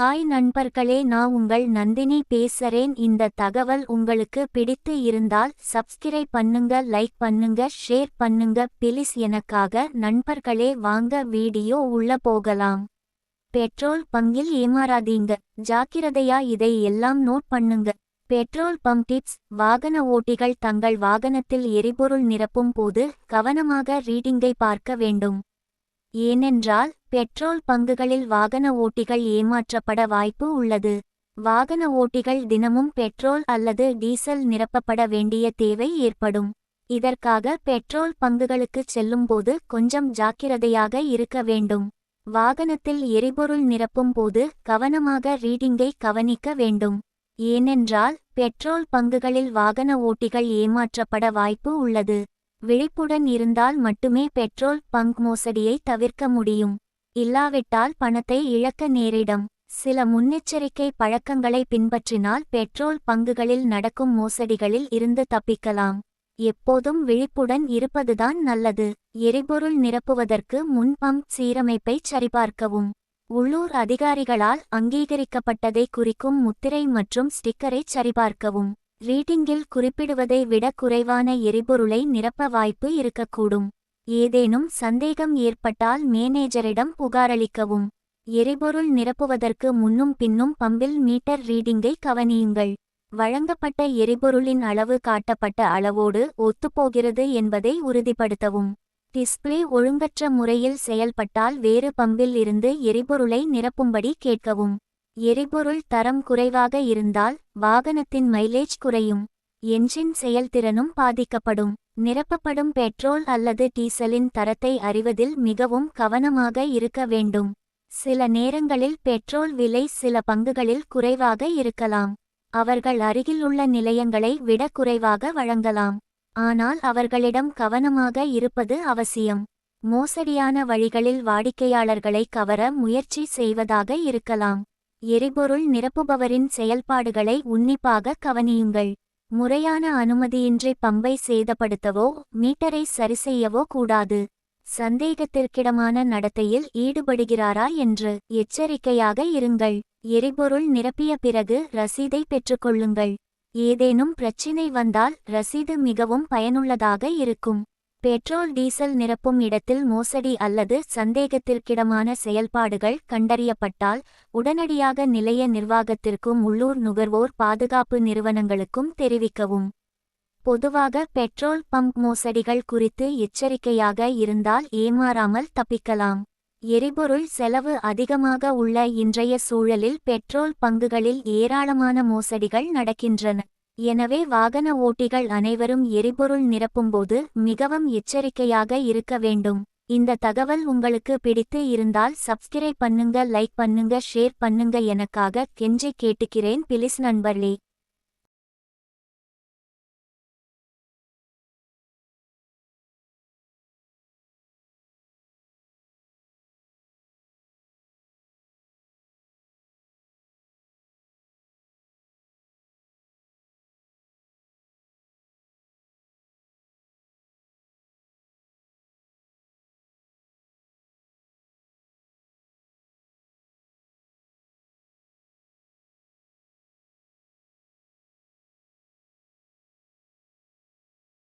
Hi நண்பர்களே நான் உங்கள் நந்தினி பேசுறேன். இந்த தகவல் உங்களுக்கு பிடித்து இருந்தால் சப்ஸ்கிரைப் பண்ணுங்க லைக் பண்ணுங்க ஷேர் பண்ணுங்க. பிலிஸ் எனக்காக நண்பர்களே வாங்க வீடியோ உள்ள போகலாம். பெட்ரோல் பங்கில் ஏமாறாதீங்க. ஜாக்கிரதையா இதை எல்லாம் நோட் பண்ணுங்க. பெட்ரோல் பம்ப் டிப்ஸ் வாகன ஓட்டிகள் தங்கள் வாகனத்தில் எரிபொருள் நிரப்பும் போது கவனமாக ரீடிங்கை பார்க்க வேண்டும். ஏனென்றால் பெட்ரோல் பங்குகளில் வாகன ஓட்டிகள் ஏமாற்றப்பட வாய்ப்பு உள்ளது. வாகன ஓட்டிகள் தினமும் பெட்ரோல் அல்லது டீசல் நிரப்பப்பட வேண்டிய தேவை ஏற்படும். இதற்காக பெட்ரோல் பங்குகளுக்குச் செல்லும்போது கொஞ்சம் ஜாக்கிரதையாக இருக்க வேண்டும். வாகனத்தில் எரிபொருள் நிரப்பும் போது கவனமாக ரீடிங்கை கவனிக்க வேண்டும். ஏனென்றால் பெட்ரோல் பங்குகளில் வாகன ஓட்டிகள் ஏமாற்றப்பட வாய்ப்பு உள்ளது. விழிப்புடன் இருந்தால் மட்டுமே பெட்ரோல் பங்க் மோசடியை தவிர்க்க முடியும். இல்லாவிட்டால் பணத்தை இழக்க நேரிடும். சில முன்னெச்சரிக்கை பழக்கங்களை பின்பற்றினால் பெட்ரோல் பங்குகளில் நடக்கும் மோசடிகளில் இருந்து தப்பிக்கலாம். எப்போதும் விழிப்புடன் இருப்பதுதான் நல்லது. எரிபொருள் நிரப்புவதற்கு முன் பம்ப் சீரமைப்பை சரிபார்க்கவும். உள்ளூர் அதிகாரிகளால் அங்கீகரிக்கப்பட்டதை குறிக்கும் முத்திரை மற்றும் ஸ்டிக்கரை சரிபார்க்கவும். ரீடிங்கில் குறிப்பிடுவதை விட குறைவான எரிபொருளை நிரப்ப வாய்ப்பு இருக்கக்கூடும். ஏதேனும் சந்தேகம் ஏற்பட்டால் மேனேஜரிடம் புகாரளிக்கவும். எரிபொருள் நிரப்புவதற்கு முன்னும் பின்னும் பம்பில் மீட்டர் ரீடிங்கை கவனியுங்கள். வழங்கப்பட்ட எரிபொருளின் அளவு காட்டப்பட்ட அளவோடு ஒத்துப்போகிறது என்பதை உறுதிப்படுத்தவும். டிஸ்பிளே ஒழுங்கற்ற முறையில் செயல்பட்டால் வேறு பம்பில் இருந்து எரிபொருளை நிரப்பும்படி கேட்கவும். எரிபொருள் தரம் குறைவாக இருந்தால் வாகனத்தின் மைலேஜ் குறையும். என்ஜின் செயல்திறனும் பாதிக்கப்படும். நிரப்பப்படும் பெட்ரோல் அல்லது டீசலின் தரத்தை அறிவதில் மிகவும் கவனமாக இருக்க வேண்டும். சில நேரங்களில் பெட்ரோல் விலை சில பங்குகளில் குறைவாக இருக்கலாம். அவர்கள் அருகிலுள்ள நிலையங்களை விட குறைவாக வழங்கலாம். ஆனால் அவர்களிடம் கவனமாக இருப்பது அவசியம். மோசடியான வழிகளில் வாடிக்கையாளர்களை கவர முயற்சி செய்வதாக இருக்கலாம். எரிபொருள் நிரப்புபவரின் செயல்பாடுகளை உன்னிப்பாக கவனியுங்கள். முறையான அனுமதியின்றி பம்பை சேதப்படுத்தவோ மீட்டரை சரிசெய்யவோ கூடாது. சந்தேகத்திற்கிடமான நடத்தையில் ஈடுபடுகிறாரா என்று எச்சரிக்கையாக இருங்கள். எரிபொருள் நிரப்பிய பிறகு ரசீதை பெற்றுக்கொள்ளுங்கள். ஏதேனும் பிரச்சினை வந்தால் ரசீது மிகவும் பயனுள்ளதாக இருக்கும். பெட்ரோல் டீசல் நிரப்பும் இடத்தில் மோசடி அல்லது சந்தேகத்திற்கிடமான செயல்பாடுகள் கண்டறியப்பட்டால் உடனடியாக நிலைய நிர்வாகத்திற்கும் உள்ளூர் நுகர்வோர் பாதுகாப்பு நிறுவனங்களுக்கும் தெரிவிக்கவும். பொதுவாக பெட்ரோல் பம்ப் மோசடிகள் குறித்து எச்சரிக்கையாக இருந்தால் ஏமாறாமல் தப்பிக்கலாம். எரிபொருள் செலவு அதிகமாக உள்ள இன்றைய சூழலில் பெட்ரோல் பங்குகளில் ஏராளமான மோசடிகள் நடக்கின்றன. எனவே வாகன ஓட்டிகள் அனைவரும் எரிபொருள் நிரப்பும்போது மிகவும் எச்சரிக்கையாக இருக்க வேண்டும். இந்த தகவல் உங்களுக்கு பிடித்து இருந்தால் சப்ஸ்கிரைப் பண்ணுங்க லைக் பண்ணுங்க ஷேர் பண்ணுங்க எனக்காக கெஞ்சி கேட்டுக்கிறேன் பிலிஸ் நண்பர்களே.